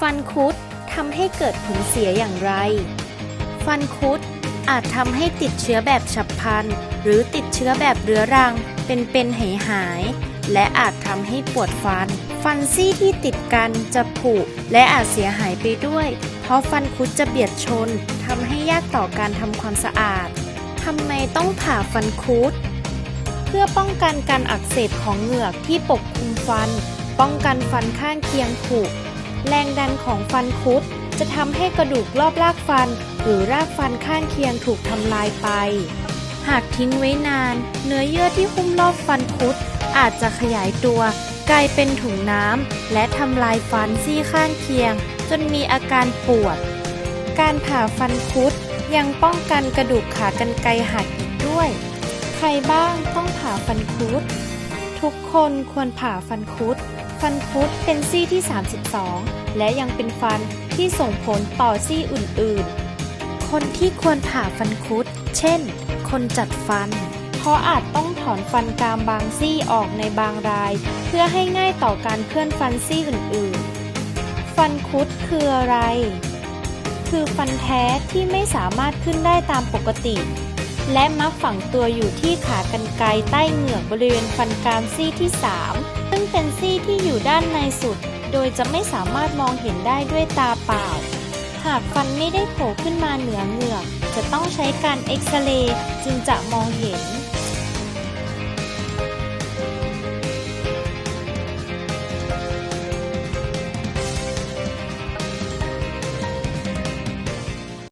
ฟันคุดทำให้เกิดผลเสียอย่างไร ฟันคุดอาจทำให้ติดเชื้อแบบฉับพลัน หรือติดเชื้อแบบเรื้อรัง เป็นเป็นหายหาย และอาจทำให้ปวดฟัน ฟันซี่ที่ติดกันจะผุและอาจเสียหายไปด้วย เพราะฟันคุดจะเบียดชนทำให้ยากต่อการทำความสะอาดทำไมต้องผ่าฟันคุด เพื่อป้องกันการอักเสบของเหงือกที่ปกคลุมฟัน ป้องกันฟันข้างเคียงผุ แรงดันของฟันคุดจะทำให้กระดูกรอบรากฟัน หรือรากฟันข้างเคียงถูกทำลายไป หากทิ้งไว้นาน เนื้อเยื่อที่หุ้มรอบฟันคุดอาจจะขยายตัว กลายเป็นถุงน้ำและทำลายฟันซี่ข้างเคียง จนมีอาการปวด การผ่าฟันคุดยังป้องกันกระดูกขากรรไกรหักอีกด้วย ใครบ้างต้องผ่าฟันคุด ทุกคนควรผ่าฟันคุด ฟันคุดเป็นซี่ที่ 32 และยังเป็นฟันที่ส่งผลต่อซี่อื่นๆ คนที่ควรผ่าฟันคุด เช่น คนจัดฟัน เพราะอาจต้องถอนฟันกรามบางซี่ออกในบางราย เพื่อให้ง่ายต่อการเคลื่อนฟันซี่อื่นๆ ฟันคุดคืออะไร คือฟันแท้ที่ไม่สามารถขึ้นได้ตามปกติ และมักฝังตัวอยู่ที่ขากรรไกรใต้เหงือกบริเวณฟันกรามซี่ที่ 3 เป็นซี่ที่อยู่ด้านในสุด โดยจะไม่สามารถมองเห็นได้ด้วยตาเปล่า หากฟันไม่ได้โผล่ขึ้นมาเหนือเหงือก จะต้องใช้การเอ็กซเรย์จึงจะมองเห็น